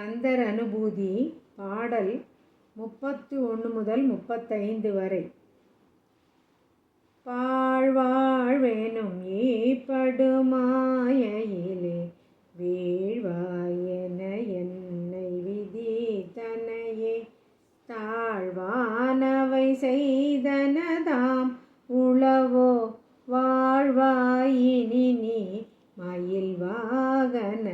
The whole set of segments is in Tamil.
அனுபூதி பாடல் முப்பத்து ஒன்று முதல் முப்பத்தைந்து வரை. பாழ்வாழ்வேனும் ஏப்படுமாயிலே வீழ்வாயென என்னை விதி தனையே. தாழ்வானவை செய்தனதாம் உளவோ வாழ்வாயினி மயில் வாகன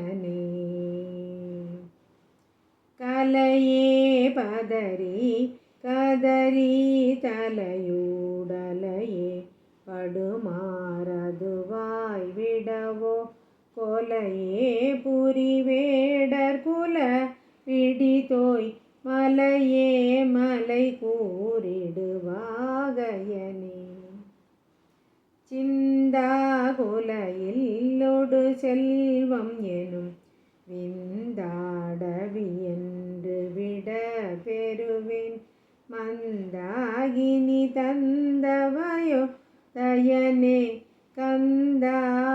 கலையே பதறி கதறி தலையூடலையே படுமாறதுவாய் விடவோ கொலையே புரிவேடர் குல பிடிதோய் மலையே மலை கூறிடுவாகயனே. சிந்தா குலையில் செல்வம் எனும் விந்தா മന്ദാകിനി തന്തവയോ? ദയനെ കന്ദ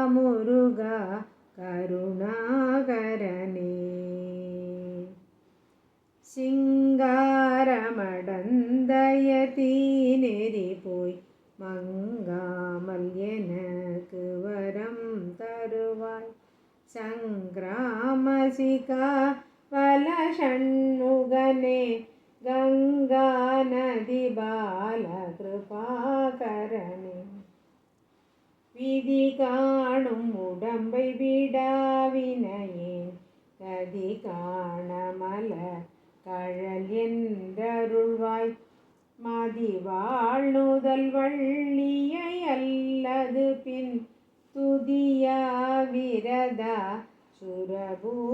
മുരുക കരുണാകരനേ ശിങ്കാരമടന്തയതീനെരിപോയി മങ്കാമല്യനക്ക് വരം തരുവായി സംഗ്രാമസിക വലഷണ്ണുകനെ வரம் தருவாய் சங்கிராமசிகா வலஷண்முகனே கங்கா நதி பால விதி காணும் உடம்பை விடாவினையேன் கதி காணமல கழல் என்றருள்வாய் மதி வாழ்நுதல் வள்ளியை அல்லது பின் துதியா விரதா சுரபூபதியே